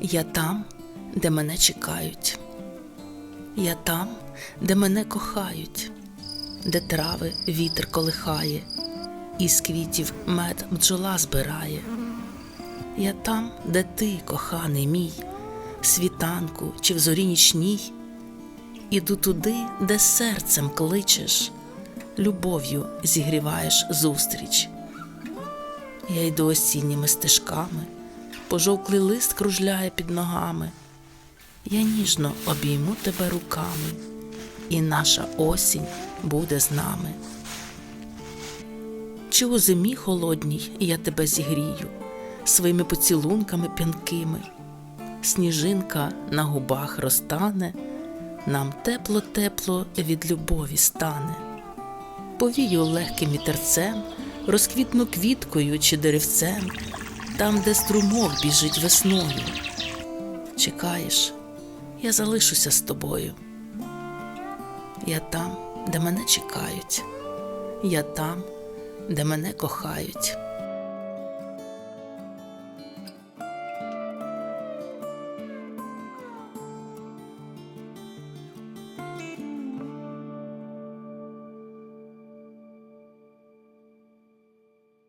Я там, де мене чекають. Я там, де мене кохають, де трави вітер колихає, і з квітів мед бджола збирає. Я там, де ти, коханий мій, світанку чи в зорі нічній, іду туди, де серцем кличеш, любов'ю зігріваєш зустріч. Я йду осінніми стежками, пожовклий лист кружляє під ногами. Я ніжно обійму тебе руками, і наша осінь буде з нами. Чи у зимі холодній я тебе зігрію своїми поцілунками п'янкими, сніжинка на губах розтане, нам тепло-тепло від любові стане, повію легким вітерцем, розквітну квіткою чи деревцем, там, де струмок біжить весною. Чекаєш, я залишуся з тобою. Я там, де мене чекають, я там, де мене кохають.